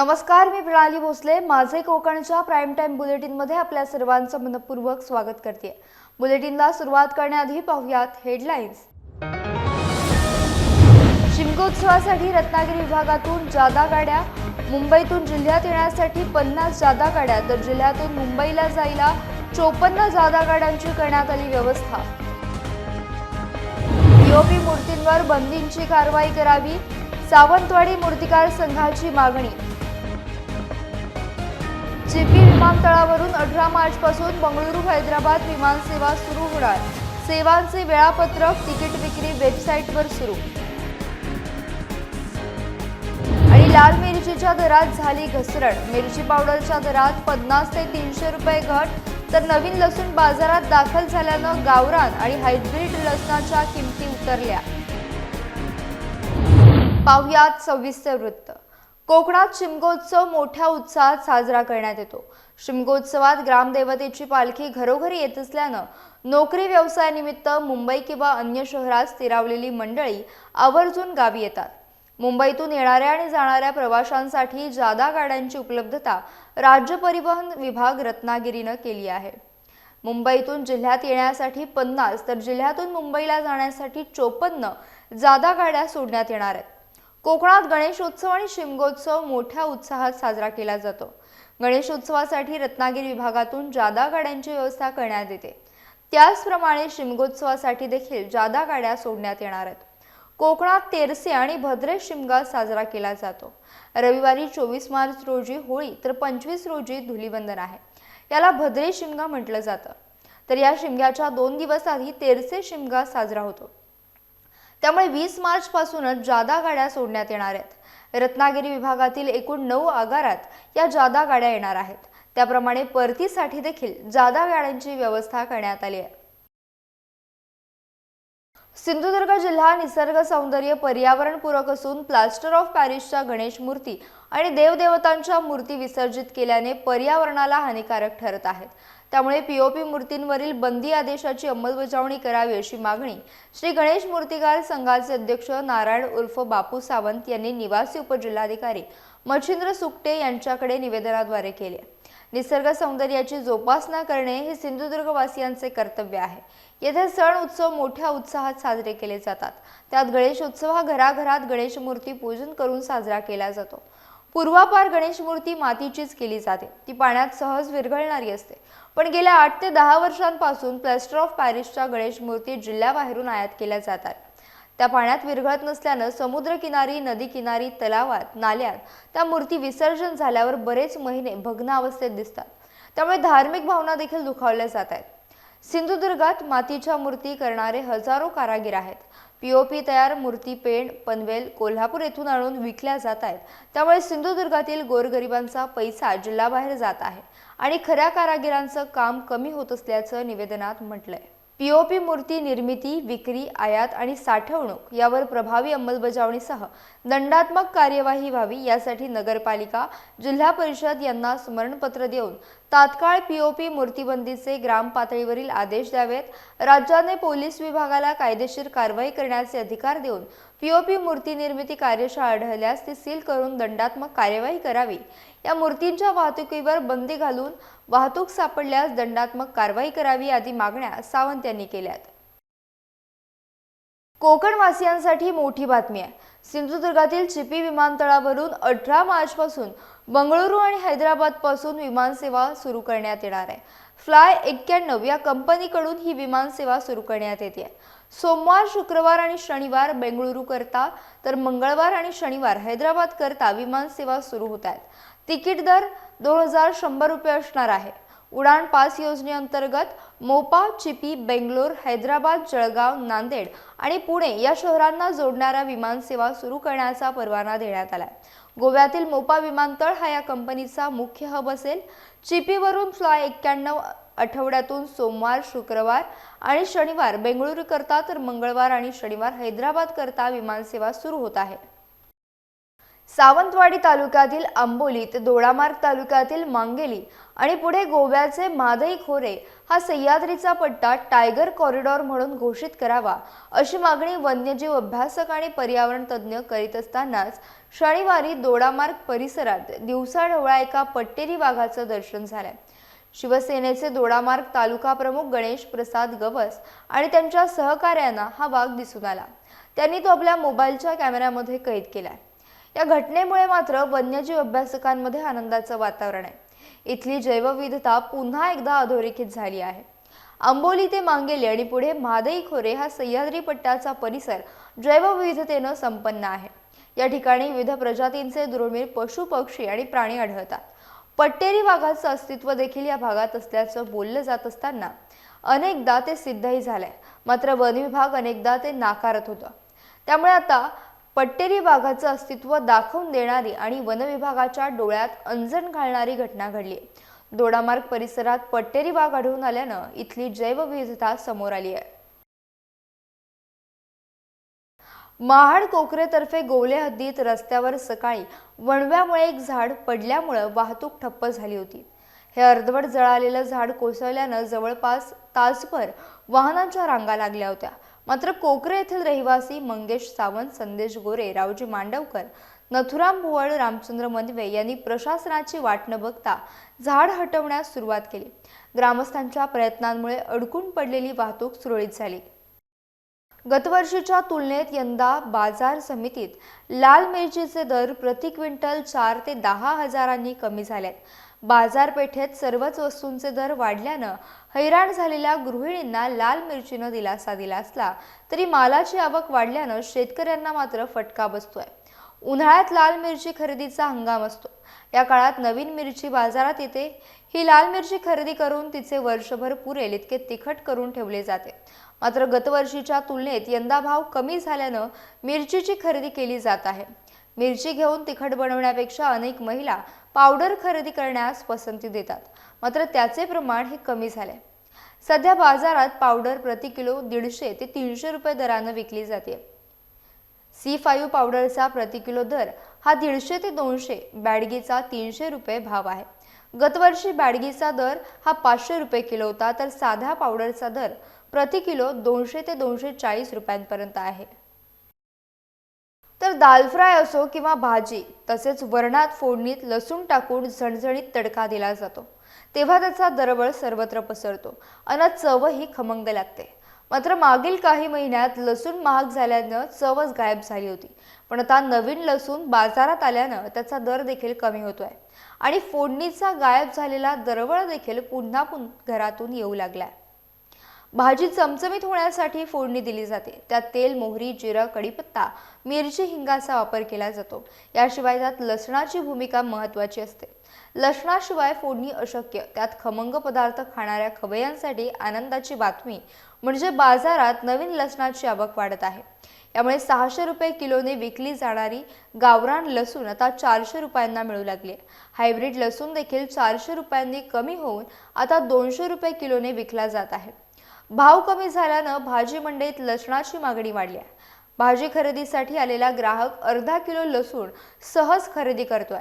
नमस्कार मी प्रणाली भोसले. माझे कोकणच्या प्राईम टाइम बुलेटिनमध्ये आपल्या सर्वांचं मनपूर्वक स्वागत करते. बुलेटिनला सुरुवात करण्याआधी पाहुयात हेडलाईन्स शिमगोत्सवासाठी रत्नागिरी विभागातून जादा गाड्या मुंबईतून जिल्ह्यात येण्यासाठी पन्नास जादा गाड्या तर जिल्ह्यातून मुंबईला जायला चोपन्न जादा गाड्यांची करण्यात आली व्यवस्था. पीओपी मूर्तींवर बंदींची कारवाई करावी सावंतवाडी मूर्तिकार संघाची मागणी. चिपी विमानतळावरून अठरा मार्चपासून बंगळुरू हैदराबाद विमानसेवा सुरू होणार. सेवांचे वेळापत्रक तिकीट विक्री वेबसाईटवर सुरू. आणि लाल मिरचीच्या दरात झाली घसरण. मिरची पावडरच्या दरात पन्नास ते तीनशे रुपये घट. तर नवीन लसूण बाजारात दाखल झाल्यानं गावरान आणि हायब्रिड लसणाच्या किमती उतरल्या. पाहुयात सविस्तर वृत्त. कोकणात शिमगोत्सव मोठ्या उत्साहात साजरा करण्यात येतो. शिमगोत्सवात ग्रामदेवतेची पालखी घरोघरी येत असल्यानं नोकरी व्यवसायानिमित्त मुंबई किंवा अन्य शहरात स्थिरावलेली मंडळी आवर्जून गावी येतात. मुंबईतून येणाऱ्या आणि जाणाऱ्या प्रवाशांसाठी जादा गाड्यांची उपलब्धता राज्य परिवहन विभाग रत्नागिरीनं केली आहे. मुंबईतून जिल्ह्यात येण्यासाठी पन्नास तर जिल्ह्यातून मुंबईला जाण्यासाठी चोपन्न जादा गाड्या सोडण्यात येणार आहेत. कोकणात गणेशोत्सव आणि शिमगोत्सव मोठ्या उत्साहात साजरा केला जातो. गणेशोत्सवासाठी रत्नागिरी विभागातून जादा गाड्यांची व्यवस्था करण्यात येते. त्याचप्रमाणे शिमगोत्सवासाठी देखील जादा गाड्या सोडण्यात येणार आहेत. कोकणात तेरसे आणि भद्रे शिमगा साजरा केला जातो. रविवारी चोवीस मार्च रोजी होळी तर पंचवीस रोजी धुलीवंदन आहे. याला भद्रे शिमगा म्हटलं जातं. तर या शिमग्याच्या दोन दिवस आधी तेरसे शिमगा साजरा होतो. त्यामुळे वीस मार्च पासूनच जादा गाड्या सोडण्यात येणार आहेत. रत्नागिरी विभागातील एकूण नऊ आगारात या जादा गाड्या येणार आहेत. त्याप्रमाणे परतीसाठी देखील जादा गाड्यांची व्यवस्था करण्यात आली आहे. सिंधुदुर्ग जिल्हा निसर्ग सौंदर्य पर्यावरणपूरक असून प्लास्टर ऑफ पॅरिसच्या गणेश मूर्ती आणि देवदेवतांच्या मूर्ती विसर्जित केल्याने पर्यावरणाला हानिकारक ठरत आहेत. त्यामुळे पीओपी मूर्तींवरील बंदी आदेशाची अंमलबजावणी करावी अशी मागणी श्री गणेश मूर्तिकार संघाचे अध्यक्ष नारायण उर्फ बापू सावंत यांनी निवासी उपजिल्हाधिकारी मच्छिंद्र सुकटे यांच्याकडे निवेदनाद्वारे केली. निसर्ग सौंदर्याची जोपासना करणे हे सिंधुदुर्गवासियांचे कर्तव्य आहे. येथे सण उत्सव मोठ्या उत्साहात साजरे केले जातात. त्यात गणेश उत्सव हा घराघरात गणेश मूर्ती पूजन करून साजरा केला जातो. पूर्वापार गणेश मूर्ती मातीचीच केली जाते. ती पाण्यात सहज विरघळणारी असते. पण गेल्या आठ ते दहा वर्षांपासून प्लॅस्टर ऑफ पॅरिसच्या गणेश मूर्ती जिल्ह्याबाहेरून आयात केल्या जातात. त्या पाण्यात विरघळत नसल्यानं समुद्रकिनारी नदी किनारी तलावात नाल्यात त्या मूर्ती विसर्जन झाल्यावर बरेच महिने भग्नावस्थेत दिसतात. त्यामुळे धार्मिक भावना देखील दुखावल्या जात आहेत. सिंधुदुर्गात मातीच्या मूर्ती करणारे हजारो कारागीर आहेत. पीओपी तयार मूर्ती पेंड पनवेल कोल्हापूर येथून आणून विकल्या जात आहेत. त्यामुळे सिंधुदुर्गातील गोरगरिबांचा पैसा जिल्हाबाहेर जात आहे आणि खऱ्या कारागिरांचं काम कमी होत असल्याचं निवेदनात म्हटलंय. पीओपी मूर्ती निर्मिती विक्री आयात आणि साठवणूक यावर प्रभावी अंमलबजावणीसह दंडात्मक कार्यवाही व्हावी यासाठी नगरपालिका जिल्हा परिषद यांना स्मरणपत्र देऊन तात्काळ पीओपी मूर्तीबंदीचे ग्राम पातळीवरील आदेश द्यावेत. राज्याने पोलीस विभागाला कायदेशीर कारवाई करण्याचे अधिकार देऊन पीओपी मूर्ती निर्मिती कार्यशाळा आढळल्यास ती सील करून दंडात्मक कार्यवाही करावी. या मूर्तींच्या वाहतुकीवर बंदी घालून वाहतूक सापडल्यास दंडात्मक कारवाई करावी आदी मागण्या सावंत यांनी केल्यात. कोकणवासियांसाठी मोठी बातमी आहे. सिंधुदुर्गातील चिपी विमानतळावरून अठरा मार्चपासून बंगळुरू आणि हैदराबादपासून विमानसेवा सुरू करण्यात येणार आहे. फ्लाय एक्क्याण्णव या कंपनीकडून ही विमानसेवा सुरू करण्यात येते. सोमवार शुक्रवार आणि शनिवार बेंगळुरू करता तर मंगळवार आणि शनिवार हैदराबाद करता विमानसेवा सुरू होत आहेत. तिकीट दर दोन हजार शंभर रुपये असणार आहे. उडाण पास योजनेअंतर्गत मोपा चिपी बेंगलोर हैदराबाद जळगाव नांदेड आणि पुणे या शहरांना जोडणाऱ्या विमानसेवा सुरू करण्याचा परवाना देण्यात आला गोव्यातील मोपा विमानतळ हा या कंपनीचा मुख्य हब असेल. चिपीवरून फ्लाय एक्क्याण्णव आठवड्यातून सोमवार शुक्रवार आणि शनिवार बेंगळुरू करता तर मंगळवार आणि शनिवार हैदराबाद करता विमानसेवा सुरू होत आहे. सावंतवाडी तालुक्यातील आंबोलीत दोडामार्ग तालुक्यातील मांगेली आणि पुढे गोव्याचे मादई खोरे हा सह्याद्रीचा पट्टा टायगर कॉरिडॉर म्हणून घोषित करावा अशी मागणी वन्यजीव अभ्यासक आणि पर्यावरण तज्ज्ञ करीत असतानाच शनिवारी दोडामार्ग परिसरात दिवसाढवळा एका पट्टेरी वाघाचं दर्शन झालंय शिवसेनेचे दोडामार्ग तालुका प्रमुख गणेश प्रसाद गवस आणि त्यांच्या सहकाऱ्यांना हा वाघ दिसून आला. त्यांनी तो आपल्या मोबाईलच्या कॅमेऱ्यामध्ये कैद केलाय. या घटनेमुळे मात्र वन्यजीव अभ्यासकांमध्ये आनंदाचं वातावरण आहे. इथली जैवविविधता पुन्हा एकदा अधोरेखित झाली आहे. आंबोली ते मांगेली आणि पुढे म्हादई खोरे हा सह्याद्री पट्ट्याचा परिसर जैवविविधतेनं संपन्न आहे. या ठिकाणी विविध प्रजातींचे दुर्मिळ पशु पक्षी आणि प्राणी आढळतात. पट्टेरी वाघाचं अस्तित्व देखील या भागात असल्याचं बोललं जात असताना अनेकदा ते सिद्धही झालंय. मात्र वन विभाग अनेकदा ते नाकारत होतं. त्यामुळे आता पट्टेरी वाघाचं अस्तित्व दाखवून देणारी आणि वन विभागाच्या डोळ्यात अंजन घालणारी घटना घडली. दोडामार्ग परिसरात पट्टेरी वाघ आढळून आल्यानं इथली जैवविविधता समोर आली आहे. महाड कोकरेतर्फे गोवले हद्दीत रस्त्यावर सकाळी वणव्यामुळे एक झाड पडल्यामुळं वाहतूक ठप्प झाली होती. हे अर्धवट जळालेलं झाड कोसळल्यानं जवळपास तासभर वाहनांच्या रांगा लागल्या होत्या. मात्र कोकरे येथील रहिवासी मंगेश सावंत संदेश गोरे रावजी मांडवकर नथुराम भोवळ रामचंद्र मनवे यांनी प्रशासनाची वाट न बघता झाड हटवण्यास सुरुवात केली. ग्रामस्थांच्या प्रयत्नांमुळे अडकून पडलेली वाहतूक सुरळीत झाली. गतवर्षीच्या तुलनेत यंदा बाजार समितीत लाल मिरचीचे दर प्रति क्विंटल चार ते दहा हजारांनी कमी झालेत. बाजारपेठेत सर्वच वस्तूंचे दर वाढल्यानं हैराण झालेल्या गृहिणींना लाल मिरचीनं दिलासा दिला असला तरी मालाची आवक वाढल्यानं शेतकऱ्यांना मात्र फटका बसतोय. उन्हाळ्यात लाल मिरची खरेदीचा हंगाम असतो. या काळात नवीन मिरची बाजारात येते. ही लाल मिरची खरेदी करून तिचे वर्षभर पुरेल इतके तिखट करून ठेवले जाते. मात्र गतवर्षीच्या तुलनेत यंदा भाव कमी झाल्यानं मिरचीची खरेदी केली जात आहे. मिरची घेऊन तिखट बनवण्यापेक्षा अनेक महिला पावडर खरेदी करण्यास पसंती देतात. मात्र त्याचे प्रमाण हे कमी झाले. सध्या बाजारात पावडर प्रति किलो दीडशे ते तीनशे रुपये दरानं विकली जाते. सी फाईव्ह पावडरचा प्रति किलो दर हा दीडशे ते दोनशे बॅडगीचा तीनशे रुपये भाव आहे. गतवर्षी बॅडगीचा दर हा पाचशे रुपये किलो होता तर साध्या पावडरचा दर प्रति किलो दोनशे ते दोनशे चाळीस रुपयांपर्यंत आहे. तर दाल फ्राय असो किंवा भाजी तसेच वरणात फोडणीत लसूण टाकून झणझणीत तडका दिला जातो. तेव्हा त्याचा दरवळ सर्वत्र पसरतो. अन चवही खमंग लागते. मात्र मागील काही महिन्यात लसूण महाग झाल्यानं चवच गायब झाली होती. पण आता नवीन लसूण बाजारात आल्यानं त्याचा दर देखील कमी होतो आहे आणि फोडणीचा गायब झालेला दरवळ देखील पुन्हा पुन घरातून येऊ लागलाय. भाजी चमचमीत होण्यासाठी फोडणी दिली जाते. त्यात तेल मोहरी जिरं कढीपत्ता मिरची हिंगाचा वापर केला जातो. याशिवाय त्यात लसणाची भूमिका महत्त्वाची असते. लसणाशिवाय फोडणी अशक्य. त्यात खमंग पदार्थ खाणाऱ्या खवयांसाठी आनंदाची बातमी म्हणजे बाजारात नवीन लसणाची आवक वाढत आहे. यामुळे सहाशे रुपये किलोने विकली जाणारी गावरान लसूण आता चारशे रुपयांना मिळू लागली हायब्रिड लसूण देखील चारशे रुपयांनी कमी होऊन आता दोनशे रुपये किलोने विकला जात आहे. भाव कमी झाल्यानं भाजी मंडईत लसणाची मागणी वाढली आहे. भाजी खरेदीसाठी आलेला ग्राहक अर्धा किलो लसूण सहज खरेदी करतोय.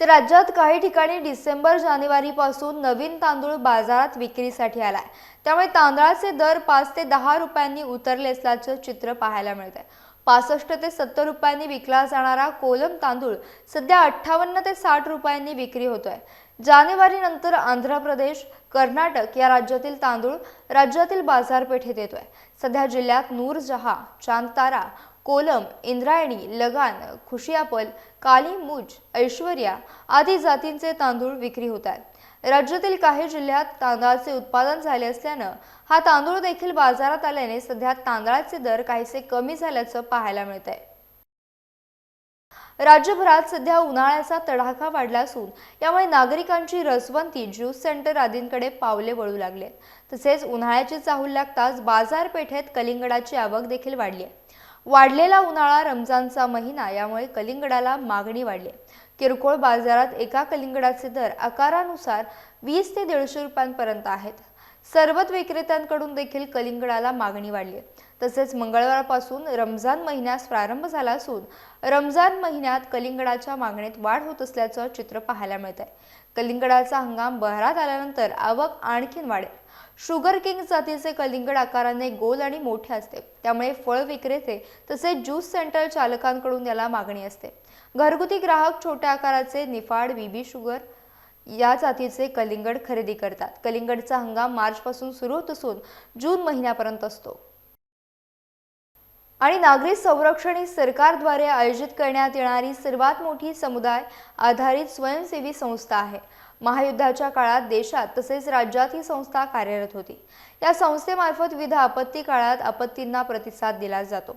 तर राज्यात काही ठिकाणी डिसेंबर जानेवारी पासून नवीन तांदूळ बाजारात विक्रीसाठी आलाय. त्यामुळे तांदळाचे दर पाच ते दहा रुपयांनी उतरले असल्याचं चित्र पाहायला मिळतंय. पासष्ट ते सत्तर रुपयांनी विकला जाणारा कोलम तांदूळ सध्या अठ्ठावन्न ते साठ रुपयांनी विक्री होतोय. जानेवारी नंतर आंध्र प्रदेश कर्नाटक या राज्यातील तांदूळ राज्यातील बाजारपेठेत येतोय. सध्या जिल्ह्यात नूरजहा चांदतारा कोलम इंद्रायणी लगान खुशियापल काली मुज ऐश्वर्या आदी जातींचे तांदूळ विक्री होत आहेत. राज्यातील काही जिल्ह्यात तांदळाचे उत्पादन झाले असल्यानं हा तांदूळ देखील बाजारात आल्याने सध्या तांदळाचे दर काहीसे कमी झाल्याचं पाहायला मिळत आहे राज्यभरात सध्या उन्हाळ्याचा तडाखा वाढला असून यामुळे नागरिकांची रसवंती ज्यूस सेंटर आदींकडे पावले वळू लागले. तसेच उन्हाळ्याची चाहूल लागताच बाजारपेठेत कलिंगडाची आवक देखील वाढली आहे. वाढलेला उन्हाळा रमजानचा महिना यामुळे कलिंगडाला मागणी वाढली किरकोळ बाजारात एका कलिंगडाचे दर आकारानुसार वीस ते दीडशे रुपयांपर्यंत आहेत. सरबत विक्रेत्यांकडून देखील कलिंगडाला मागणी वाढली. आहे तसेच मंगळवारपासून रमजान महिन्यास प्रारंभ झाला असून रमजान महिन्यात कलिंगडाच्या मागणीत वाढ होत असल्याचं चित्र पाहायला मिळत आहे कलिंगडाचा हंगाम बहरात आल्यानंतर आवक आणखीन वाढेल. शुगर किंग जातीचे कलिंगड आकाराने गोल आणि मोठे असते. त्यामुळे फळ विक्रेते तसेच ज्यूस सेंटर चालकांकडून याला मागणी असते. घरगुती ग्राहक छोट्या आकाराचे निफाड बीबी शुगर या जातीचे कलिंगड खरेदी करतात. कलिंगडचा हंगाम मार्चपासून सुरू होत असून जून महिन्यापर्यंत असतो. आणि नागरिक संरक्षण ही सरकारद्वारे आयोजित करण्यात येणारी सर्वात मोठी समुदाय आधारित स्वयंसेवी संस्था आहे. महायुद्धाच्या काळात देशात तसेच राज्यात ही संस्था कार्यरत होती. या संस्थेमार्फत विविध आपत्ती काळात आपत्तींना प्रतिसाद दिला जातो.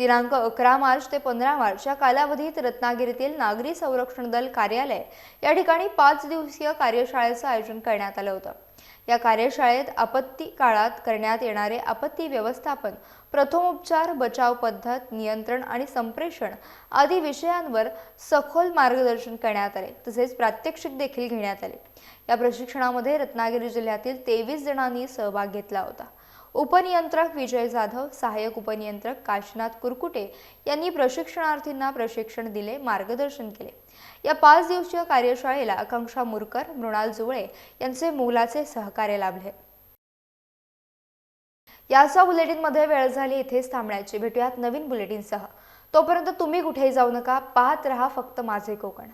दिनांक अकरा मार्च ते पंधरा मार्च या कालावधीत रत्नागिरीतील नागरी संरक्षण दल कार्यालय या ठिकाणी पाच दिवसीय कार्यशाळेचं आयोजन करण्यात आलं होतं. या कार्यशाळेत आपत्ती काळात करण्यात येणारे आपत्ती व्यवस्थापन प्रथमोपचार बचाव पद्धत नियंत्रण आणि संप्रेषण आदी विषयांवर सखोल मार्गदर्शन करण्यात आले तसेच प्रात्यक्षिक देखील घेण्यात आले. या प्रशिक्षणामध्ये रत्नागिरी जिल्ह्यातील तेवीस जणांनी सहभाग घेतला होता. उपनियंत्रक विजय जाधव सहाय्यक उपनियंत्रक काशनाथ कुरकुटे यांनी प्रशिक्षणार्थींना प्रशिक्षण दिले मार्गदर्शन केले. या पाच दिवसीय कार्यशाळेला आकांक्षा मुरकर मृणाल जुवळे यांचे मोलाचे सहकार्य लाभले. याचा बुलेटिनमध्ये वेळ झाली इथेच थांबण्याची. भेटूयात नवीन बुलेटिनसह. तोपर्यंत तुम्ही कुठेही जाऊ नका पाहत रहा फक्त माझे कोकण.